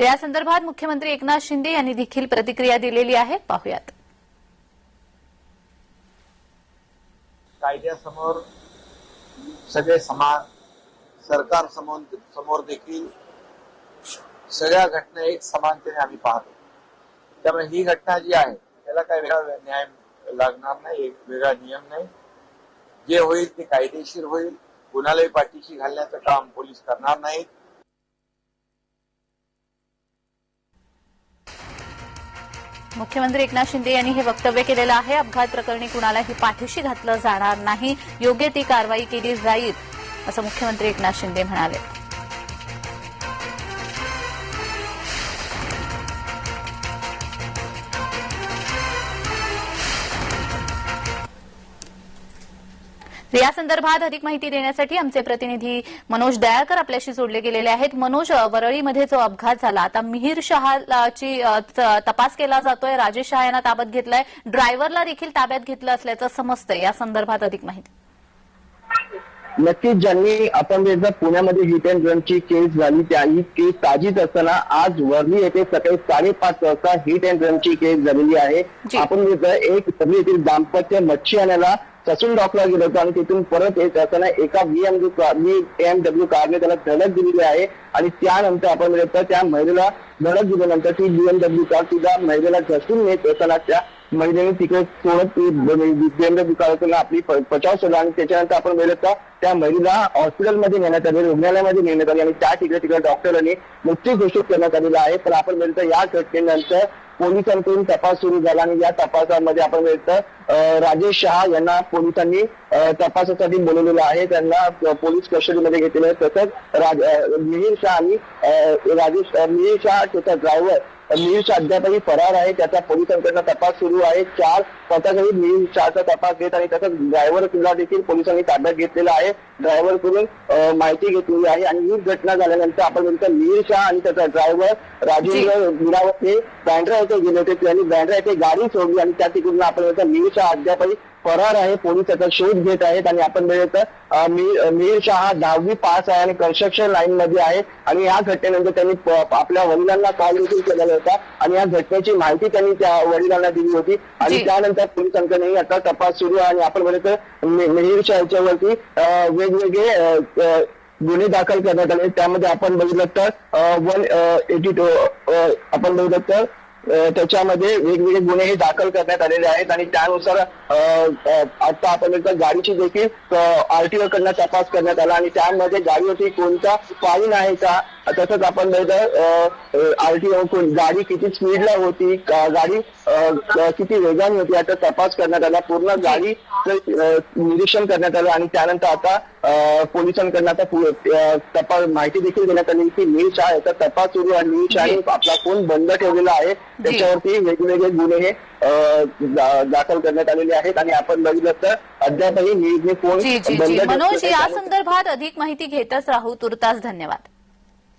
या संदर्भात मुख्यमंत्री एकनाथ शिंदे यांनी देखील प्रतिक्रिया दिलेली आहे. पाहुयात. कायद्यासमोर सगळे समान सरकार समोर समोर देखील सगळ्या घटना एक समानतेने आम्ही पाहतो. त्यामुळे ही घटना जी आहे त्याला काही वेगळा न्याय लागणार नाही एक वेगळा नियम नाही. जे होईल ते कायदेशीर होईल. कुणालाही पाठीशी घालण्याचं काम पोलीस करणार नाहीत. मुख्यमंत्री एकनाथ शिंदे यांनी हे वक्तव्य केलेलं आहे. अपघात प्रकरणी कुणालाही पाठीशी घातलं जाणार नाही. योग्य ती कारवाई केली जाईल असं मुख्यमंत्री एकनाथ शिंदे म्हणाले. या संदर्भात अधिक माहिती देण्यासाठी आमचे प्रतिनिधी मनोज दयाळकर आपल्याशी जोडले गेलेले आहेत. मनोज वरळीमध्ये जो अपघात झाला आता मिहीर शहाची तपास केला जातोय. राजेश शहा यांना ताब्यात घेतलाय. ड्रायव्हरला देखील ताब्यात घेतलं असल्याचं समजतंय. या संदर्भात अधिक माहिती. नक्कीच ज्यांनी आपण एकदा पुण्यामध्ये हिट अँड रनची केस झाली त्या ही केस ताजीच असताना आज वर्ली येथे सकाळी साडेपाच वाजता हिट अँड रनची केस झालेली आहे. आपण एक येथील दाम्पत्य मच्छी आणायला ससून डॉकला गेलो होतो आणि तिथून परत येत असताना एका बीएमडब्ल्यू एमडब्ल्यू कारने त्याला धडक दिलेली आहे आणि त्यानंतर आपण त्या महिलेला धडक दिल्यानंतर ती बीएमडब्ल्यू कार सुद्धा महिलेला घसून नेत असताना त्या महिलेने तिकडे सोडत बीएमडब्ल्यू कार आपली बचाव आणि त्याच्यानंतर आपण बघितलं त्या महिलेला हॉस्पिटलमध्ये नेण्यात आले रुग्णालयामध्ये नेण्यात आले आणि त्या ठिकाणी तिकडे डॉक्टरांनी मृत्यू घोषित करण्यात आलेला आहे. तर आपण बघितलं या घटनेनंतर पोलिसांकडून तपास सुरू झाला आणि या तपासामध्ये आपण बघितलं राजेश शहा यांना पोलिसांनी तपासासाठी बोलवलेलं आहे. त्यांना पोलीस कस्टडीमध्ये घेतलेलं आहे. तसंच राज- मिहीर शहा आणि राजेश मिहीर शहा त्याचा ड्रायव्हर शहा अद्यापही फरार आहे. त्याचा पोलिसांकडनं तपास सुरू आहे. चार पथकही मिहीर शहाचा तपास घेत आणि तसंच ड्रायव्हर सुद्धा देखील पोलिसांनी ताब्यात घेतलेला आहे. ड्रायव्हरकडून माहिती घेतलेली आहे आणि ही घटना झाल्यानंतर आपण बघितलं मिहीर शहा आणि त्याचा ड्रायव्हर राजेंद्र बिरावत हे बँड्रा येथे गेले होते. त्यांनी बँड्रा येथे गाडी सोडली आणि त्या तिकडून आपण बघितलं मिहीर शहा अद्यापही फरार आहे पोलीस त्याचा शोध घेत आहेत आणि आपण बघितलं मिहीर शहा हा दहावी पास आहे आणि कन्स्ट्रक्शन लाईन मध्ये आहे आणि या घटनेनंतर त्यांनी आपल्या वडिलांना कॉल देखील केलेला होता आणि या घटनेची माहिती त्यांनी त्या वडिलांना दिली होती आणि. त्यानंतर पोलिसांकडे आता तपास सुरू आहे आणि आपण बघितलं मी- मिहीर शहा याच्यावरती वेगवेगळे गुन्हे दाखल करण्यात आले त्यामध्ये आपण बघितलं तर वन एटी टू आपण बघितलं तर त्याच्यामध्ये वेगवेगळे गुन्हे हे दाखल करण्यात आलेले आहेत आणि त्यानुसार अ, आता आपण गाडीची देखील आरटीओ कडनं तपास करण्यात आला आणि त्यामध्ये गाडीवरती कोणता फाईन आहे का तसंच आपण बघितलं आरटीओ गाडी किती स्पीडला होती गाडी किती वेगाने होती याचा तपास करण्यात आला पूर्ण गाडी निरीक्षण करण्यात आलं आणि त्यानंतर आता पोलिसांकडनं आता तपास माहिती देखील देण्यात आली की नील शाह याचा तपास सुरू आहे. नील शहाने आपला फोन बंद ठेवलेला आहे. त्याच्यावरती वेगवेगळे गुन्हे हे दाखल करण्यात आलेले आहेत आणि आपण बघितलं तर अद्यापही नीलने फोन बंद मनोज या. संदर्भात अधिक माहिती घेतच राहू. तुर्तास धन्यवाद.